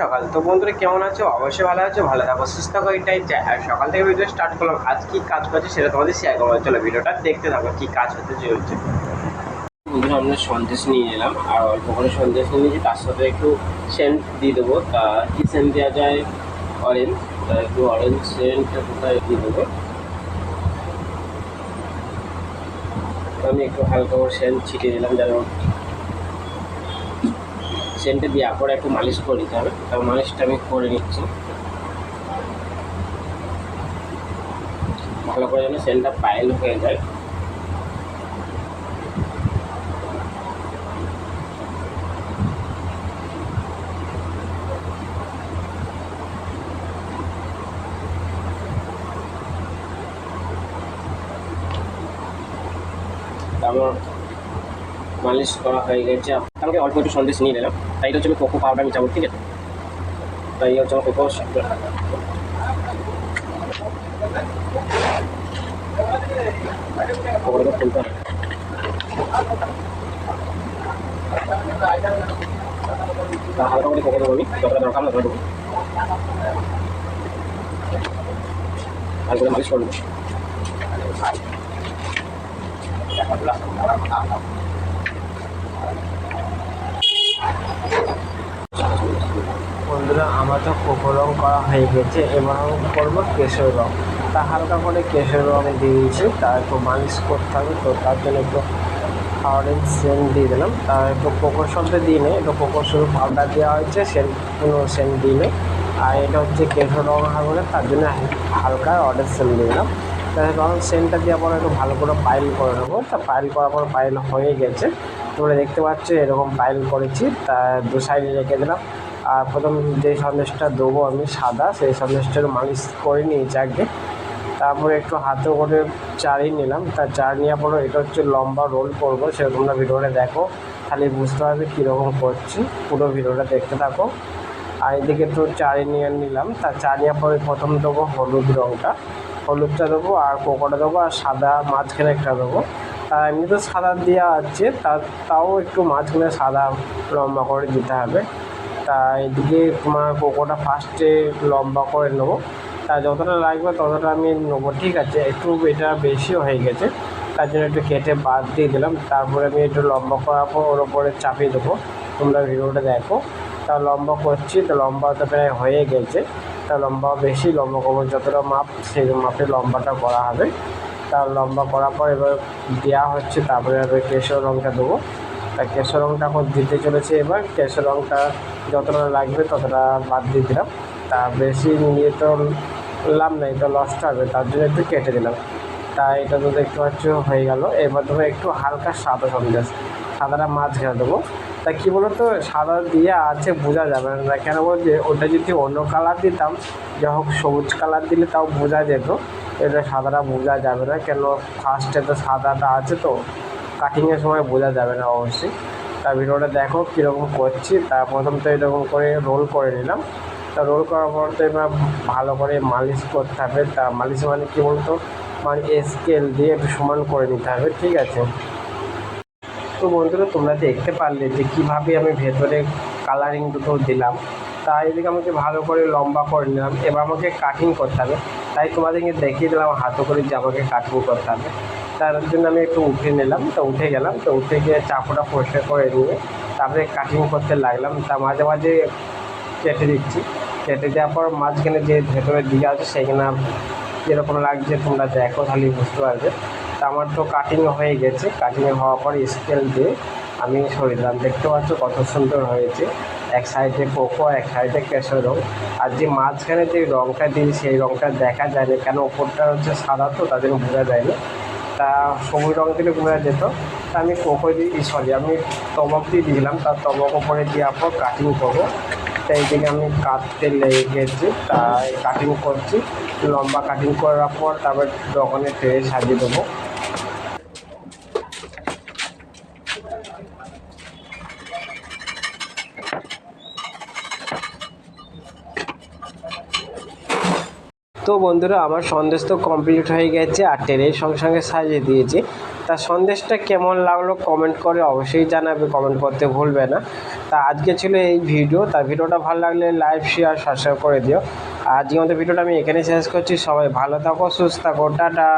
সকাল। তো বন্ধুরা, কেমন আছো? অবশ্যই ভালো আছো, ভালো থাকো, সুস্থ থাকো, এটাই আর সকাল থেকে ভিডিও স্টার্ট করলাম। আজ কি কাজ করছে সেটা তোমাদের শেয়ার করব। চলো ভিডিওটা দেখতে থাকো, কি কাজ হতে চলছে। বন্ধুরা, আমরা সন্দেশ নিয়ে এলাম। আর অল্প করে সন্দেশ নিয়ে নিয়েছি, তার সাথে একটু সেন্ট দিয়ে দেবো। তা কি সেন্ট দেওয়া যায়? অরেঞ্জ তা একটু অরেঞ্জ সেন্টটা কোথায় দিয়ে দেবো? আমি একটু হালকা করে সেন্ট ছিটিয়ে দিলাম যেন সেন্টে দেওয়ার পরে একটু মালিশ করে দিতে হবে। তো মালিশটা আমি করে নিচ্ছি। ভালো করে যেন সেন্টটা পায়েল হয়ে যায়। তারপর মালিশ করা হয়ে গেছে। আমাকে অল্প একটু সন্দেশ নিয়ে নিলাম। তাই হচ্ছে আমি কোকো পাউডার মিশাবো, ঠিক আছে? তাই হচ্ছে আমার কোকো হালকা করে কোকো দেবো আমি, যতটা দরকার ধরে দেবো। আর করে মালিশ আমার কোকো রং করা হয়ে গেছে এবার করব কেশর রং তা হালকা করে কেশর রং দিয়ে দিয়েছি তা একটু মালিশ করতে হবে তো তার জন্য একটু অরেঞ্জ সেন্ট দিয়ে দিলাম। তার একটু কোকো শব্দে দিয়ে নেই একটু কোকো শুধু পাউডার দেওয়া হয়েছে সেন্ট কোনো সেন্ট দিয়ে নেই আর এটা হচ্ছে কেশর রং হবে তার জন্য হালকা অরেঞ্জ সেন্ট দিয়ে দিলাম। তাহলে রং সেন্টটা দেওয়ার পরে একটু ভালো করে পাইল করে নেব। তা পাইল করার পর পাইল হয়ে গেছে। তোমরা দেখতে পাচ্ছ এরকম পাইল করেছি, তা দু সাইডে রেখে দিলাম। আর প্রথম যে সন্দেশটা দেবো আমি সাদা, সেই সন্দেশটার মালিশ করে নিয়েছি আগে তারপরে একটু হাতে করে চাড়িয়ে নিলাম। তা চার নেওয়ার পরে এটা হচ্ছে লম্বা রোল করব তোমরা ভিডিওটা দেখো। খালি বুঝতে পারবে কীরকম করছি। পুরো ভিডিওটা দেখতে থাকো। আর এদিকে একটু চাড়িয়ে নিয়ে নিলাম। তা চা নেওয়ার পরে প্রথম দেবো হলুদ রঙটা হলুদটা দেবো আর কোকোটা দেবো আর সাদা মাঝখানে একটা দেবো। তা এমনি তো সাদা দেওয়া আছে। তা, তাও একটু মাঝখানে সাদা লম্বা করে দিতে হবে। তা এদিকে তোমার কোকোটা ফার্স্টে লম্বা করে নেব। তা যতটা লাগবে ততটা আমি নেব। ঠিক আছে, একটু এটা বেশিও হয়ে গেছে। তার জন্য একটু কেটে বাদ দিয়ে দিলাম। তারপরে আমি একটু লম্বা করার পর ওর ওপরে চাপিয়ে দেবো। তোমরা ভিডিওটা দেখো। তা লম্বা করছি, তো লম্বা তো প্রায় হয়ে গেছে। তা লম্বা বেশি, লম্বা করব যতটা মাপ, সেই মাপে লম্বাটা করা হবে। তা লম্বা করার পর এবার দেওয়া হচ্ছে, তারপরে এবার কেশর রঙটা দেবো। তা কেশর রঙটা দিতে চলেছে এবার। কেশর রঙটা যতটা লাগবে ততটা বাদ দিয়ে দিলাম। তা বেশি নিয়ে তো লাভ নেই তো লস্ট হবে, তার জন্য একটু কেটে দিলাম। তা এটা তো দেখতে পাচ্ছ হয়ে গেল। এবার দেবো একটু হালকা সাদা সন্দেশ, সাদাটা মাঝখানে দেবো। তা কী বলো তো সাদা দিয়ে আছে, বোঝা যাবে না। কেন বলছে, ওটা যদি অন্য কালার দিতাম, যা হোক সবুজ কালার দিলে তাও বোঝা যেত। এটা সাদাটা বোঝা যাবে না, কেন ফার্স্টে তো সাদাটা আছে তো। কাটিংয়ের সময় বোঝা যাবে না, অবশ্যই। তা ভিডিওটা দেখো কীরকম করছি। তা প্রথম তো এরকম করে রোল করে নিলাম। তা রোল করার পর তো এবার ভালো করে মালিশ করতে হবে। তা মালিশ মানে কী বলতো? মানে স্কেল দিয়ে একটু সমান করে নিতে হবে, ঠিক আছে? তো বন্ধুরা, তোমরা দেখতে পারলে যে কীভাবে আমি ভেতরে কালারিং দুটো দিলাম। তা এদিকে আমাকে ভালো করে লম্বা করে নিলাম। এবার আমাকে কাটিং করতে হবে। তাই তোমাদেরকে দেখিয়ে দিলাম, হাতে করে যে আমাকে কাটিং করতে হবে তার জন্য আমি একটু উঠে নিলাম, তো উঠে গেলাম, তো উঠে গিয়ে চাকুটা পরিষ্কার করে নিয়ে তারপরে কাটিং করতে লাগলাম। তা মাঝে মাঝে কেটে দিচ্ছি। কেটে দেওয়ার পর মাঝখানে যে ভেতরের দিকে আছে, সেখানে যেরকম লাগছে তোমরা দেখো তাহলে বুঝতে পারবে। তা আমার তো কাটিং হয়ে গেছে। কাটিং হওয়ার পর স্কেল দিয়ে আমি সরিয়ে দিলাম দেখতে পাচ্ছ কত সুন্দর হয়েছে। এক সাইডে কোকো, এক সাইডে কেশর রং আর যে মাঝখানে যে রংটা দিই সেই রংটা দেখা যায় না। কেন ওপরটা হচ্ছে সাদা তো তাদের বোঝা যায় না। তা সবুজ রং দিলে বোঝা যেত। তা আমি কোকো দিয়ে সরি আমি তমক দিয়ে দিয়েছিলাম তার তমক ওপরে দেওয়ার পর কাটিং করব। তাই এইদিকে আমি কাটতে লেগে গেছি তাই কাটিং করছি। লম্বা কাটিং করার পর তারপর দোকানে ট্রে সাজিয়ে দেবো। তো বন্ধুরা, আমার সন্দেশ তো কমপ্লিট হয়ে গেছে আর ট্রেনের সঙ্গে সঙ্গে সাজিয়ে দিয়েছি। তা সন্দেশটা কেমন লাগল কমেন্ট করে অবশ্যই জানাবে কমেন্ট করতে ভুলবে না। তা আজকে ছিল এই ভিডিও তা ভিডিওটা ভালো লাগলে লাইভ শেয়ার সাবস্ক্রাইব করে দিও। আজকে আমাদের ভিডিওটা আমি এখানে শেষ করছি। সবাই ভালো থাকো, সুস্থ থাকো, টাটা।